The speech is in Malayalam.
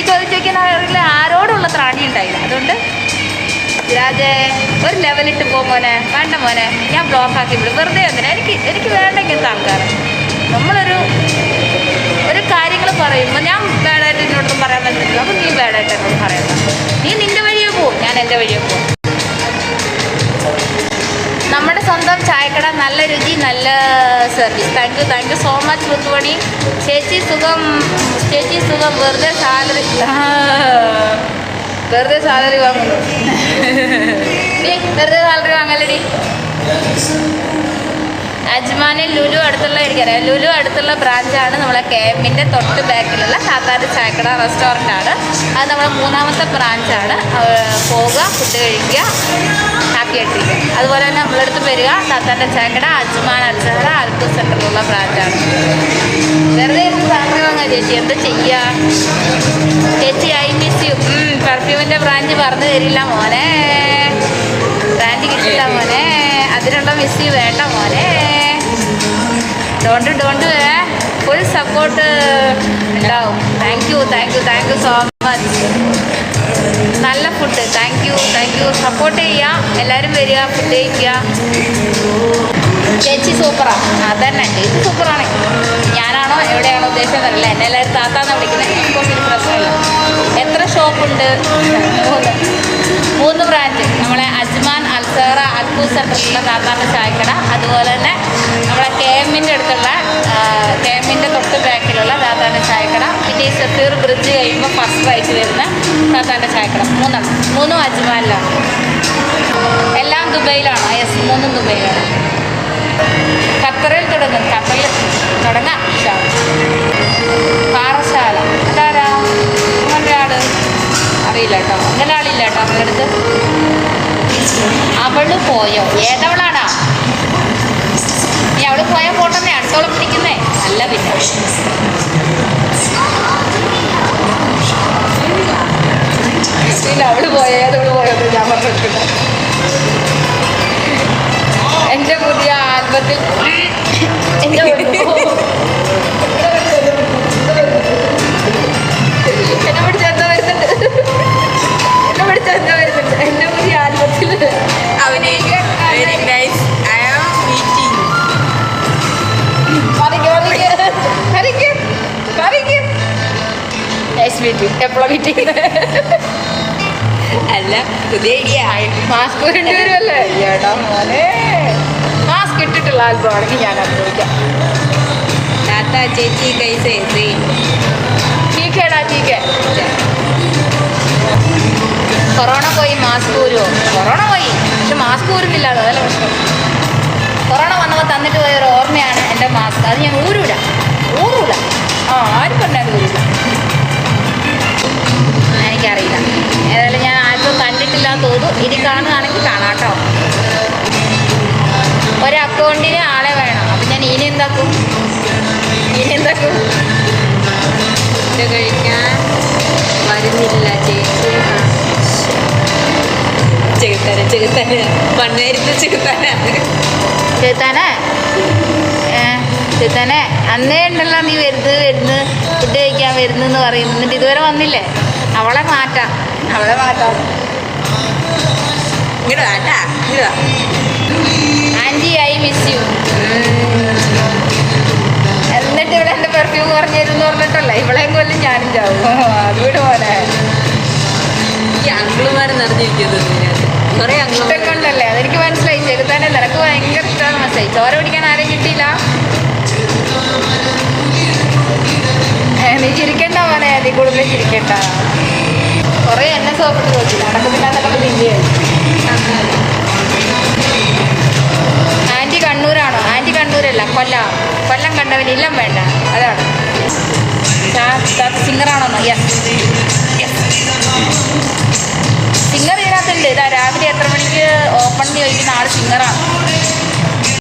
ഈ ചോദിച്ചേക്കുന്ന അറിയില്ല ആരോടുള്ള ത്രാണി ഉണ്ടായില്ല. അതുകൊണ്ട് രാജേ ഒരു ലെവലിട്ട് പോ മോനെ. വേണ്ട മോനെ. ഞാൻ ബ്ലോക്ക് ആക്കി വിടും. വെറുതെ അങ്ങനെ എനിക്ക് എനിക്ക് വേണ്ടെങ്കിൽ താങ്കാറ് നമ്മളൊരു ഒരു കാര്യങ്ങൾ പറയുമ്പോൾ ഞാൻ ബാഡായിട്ട് എന്നോടൊന്നും പറയാൻ പറ്റുന്നില്ല അപ്പോൾ നീ ബാഡായിട്ട് എന്നോട് പറയുന്നത്. നീ നിന്റെ വഴിയെ പോവും ഞാൻ എന്റെ വഴിയെ പോവും സ്വന്തം ചായക്കട നല്ല രുചി നല്ല service thank you thank you so much മുത്തുമണി. ചേച്ചി സുഖം ചേച്ചി സുഖം. വെറുതെ സാലറി വെറുതെ സാലറി വാങ്ങുന്നു. വെറുതെ സാലറി അജ്മാനിൽ ലുലു അടുത്തുള്ള എനിക്കറിയാം. ലുലു അടുത്തുള്ള ബ്രാഞ്ചാണ് നമ്മളെ കെ എമ്മിന്റെ തൊട്ട് ബാക്കിലുള്ള സാത്താന്റെ ചായക്കട റെസ്റ്റോറന്റ് ആണ് അത് നമ്മുടെ മൂന്നാമത്തെ ബ്രാഞ്ചാണ്. പോവുക ഫുഡ് കഴിക്കുക ഹാപ്പി ആയിട്ടിരിക്കുക അതുപോലെ തന്നെ നമ്മളടുത്ത് വരിക സാത്താന്റെ ചായക്കട അജ്മാൻ അൽസഹറ അൽപ്പു സെന്ററിലുള്ള ബ്രാഞ്ചാണ്. വെറുതെ സാധനങ്ങൾ ചേച്ചി എന്താ ചെയ്യുക ചേച്ചി ഐ മിസ് യു പെർഫ്യൂമിന്റെ ബ്രാഞ്ച് പറഞ്ഞു തരില്ല മോനെ. ബ്രാൻഡ് കിട്ടില്ല മോനെ. അതിനുള്ള മിസ് വേണ്ട മോനെ. ഡോണ്ട് ഡോണ്ട് ഫുൾ സപ്പോർട്ട് ഉണ്ടാവും. Thank you thank you thank you so much നല്ല food thank you thank you support ചെയ്യുക എല്ലാവരും വരിക ഫുഡ് കഴിക്കുക. ചേച്ചി സൂപ്പറാ. അതന്നെ ചേച്ചി സൂപ്പറാണ്. ഞാനാണോ എവിടെയാണോ ഉദ്ദേശം അറിയില്ല എന്നെ എല്ലാവരും താത്താന്ന് വിളിക്കുന്നത് ഒരു പ്രശ്നമില്ല. എത്ര ഷോപ്പുണ്ട് മൂന്ന്. മൂന്ന് ബ്രാഞ്ച് നമ്മളെ അജ്മാൻ അൽക്കൂ സെന്ററിലുള്ള താത്താന്റെ ചായക്കട. അതുപോലെ തന്നെ നമ്മുടെ കെ എമ്മിന്റെ അടുത്തുള്ള കെ എമ്മിന്റെ തൊട്ട് ബാക്കിലുള്ള താത്താന്റെ ചായക്കട. പിന്നെ ഈ സഫീർ ബ്രിഡ്ജ് കഴിയുമ്പോൾ ഫസ്റ്റ് റൈറ്റ് വരുന്ന താത്താന്റെ ചായക്കട. മൂന്നെണ്ണം മൂന്നും അജ്മാനിലാണ് എല്ലാം ദുബൈയിലാണ്. യെസ് മൂന്നും ദുബൈയിലാണ്. ഖത്തറിൽ തുടങ്ങും. ഖത്തറിൽ തുടങ്ങാം. പാറശാല. അതാരാ അറിയില്ല കേട്ടോ. അങ്ങനെ ആളില്ല കേട്ടോ നമ്മുടെ അടുത്ത്. അവൾ പോയോ? ഏതവളാടാ? അവൾ പോയ ഫോട്ടോന്നെ അടുത്തോളം പിടിക്കുന്നേ. നല്ല പിന്നെ. അവൾ പോയ? ഏതവൾ പോയോ ഞാൻ പറഞ്ഞിട്ടില്ല. കൊറോണ പോയി മാസ്ക് ഊരുവോ? കൊറോണ പോയി. പക്ഷെ മാസ്ക് ഊരുന്നില്ല അതല്ല പ്രശ്നം. കൊറോണ വന്നപ്പോ തന്നിട്ട് പോയ ഒരു ഓർമ്മയാണ് എന്റെ മാസ്ക് അത് ഞാൻ ഊരൂരാ കേട്ടോ ഒരു അക്കൗണ്ടിന് ആളെ വേണം. അപ്പം ഞാൻ ഇനി എന്താക്കും? ഇനി എന്താക്കും? ഫുഡ് കഴിക്കാൻ വരുന്നില്ല ചേച്ചി. ചെകുത്താന ചെകുത്താന മണ്ണേരുത്ത് ചെകുത്താന ചേത്താനെ ഏ ചേത്താനെ അന്നേ ഉണ്ടല്ലോ നീ വരുന്നത് വരുന്നത് ഫുഡ് കഴിക്കാൻ വരുന്നെന്ന് പറയുന്നു എന്നിട്ട് ഇതുവരെ വന്നില്ലേ? അവളെ മാറ്റാം. അവളെ മാറ്റാം. ഇങ്ങോട്ട് വേണ്ടാ ഇങ്ങോട്ട്. ആന്റി ഐ മിസ് യു എന്നിട്ട് ഇവിടെ എന്റെ പെർഫ്യൂം പറഞ്ഞു തരുമെന്ന് പറഞ്ഞിട്ടല്ല ഇവളെയും കൊല്ലും ഞാനും ചാവും. അതുകൂടെ പോലെ ഈ അങ്കിളുമാർ നിറഞ്ഞിരിക്കുന്നത് അതെനിക്ക് മനസ്സിലായി. നിനക്ക് ഭയങ്കര ഇഷ്ടമാണ് മനസ്സിലായി. ചോര പിടിക്കാൻ ആരെയും കിട്ടിയില്ല. നീ ചിരിക്കണ്ട മോനെ. നീ കൂടുതൽ ചിരിക്കണ്ട. കുറേ എന്നെ സോപ്പിട്ട് നോക്കി നടക്കുന്നില്ല എന്നൊക്കെ കൊല്ലം കൊല്ലം കണ്ടവൻ ഇല്ലം വേണ്ട. അതാണ്. സിംഗറാണോന്നോ യെസ് സിംഗർ ഇതിനകത്തുണ്ട്. ഇതാ രാവിലെ എത്ര മണിക്ക് ഓപ്പൺ ചോദിക്കുന്ന ആൾ സിംഗറാണ്